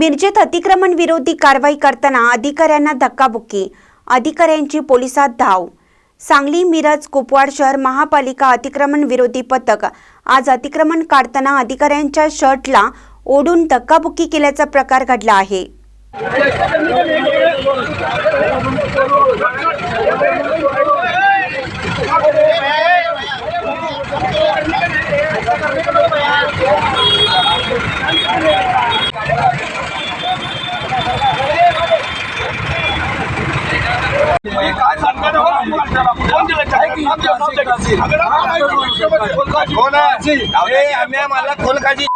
मिरजेत अतिक्रमण विरोधी कारवाई करताना अधिकाऱ्यांना धक्काबुक्की. अधिकाऱ्यांची पोलिसात धाव. सांगली मिरज कुपवाड शहर महापालिका अतिक्रमण विरोधी पथक आज अतिक्रमण काढताना अधिकाऱ्यांच्या शर्टला ओढून धक्काबुक्की केल्याचा प्रकार घडला आहे. मला खोल खाजी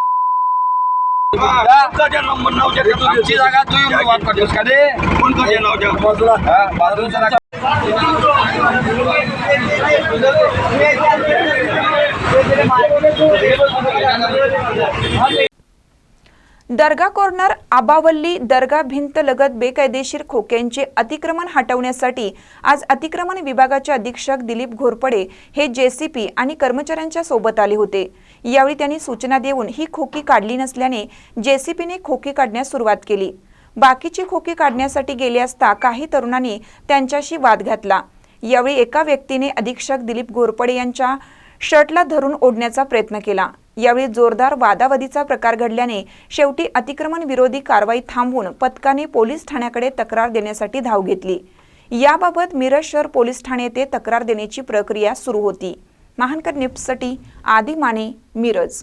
जागा तू वाद करतोस का रे कोण हा, बाजूला जागा. दर्गा कॉर्नर आबावल्ली दर्गा भिंत लगत बेकायदेशीर खोक्यांचे अतिक्रमण हटवण्यासाठी आज अतिक्रमण विभागाचे अधीक्षक दिलीप घोरपडे हे जेसीपी आणि कर्मचाऱ्यांच्या सोबत आले होते. यावेळी त्यांनी सूचना देऊन ही खोकी काढली नसल्याने जेसीपीने खोकी काढण्यास सुरुवात केली. बाकीची खोकी काढण्यासाठी गेले असता काही तरुणांनी त्यांच्याशी वाद घातला. यावेळी एका व्यक्तीने अधीक्षक दिलीप घोरपडे यांच्या शर्टला धरून ओढण्याचा प्रयत्न केला. यावेळी जोरदार वादावादीचा प्रकार घडल्याने शेवटी अतिक्रमण विरोधी कारवाई थांबवून पथकाने पोलीस ठाण्याकडे तक्रार देण्यासाठी धाव घेतली. याबाबत मिरज शहर पोलीस ठाणे येथे तक्रार देण्याची प्रक्रिया सुरू होती. महानकर निप्ससाठी आदी माने मिरज.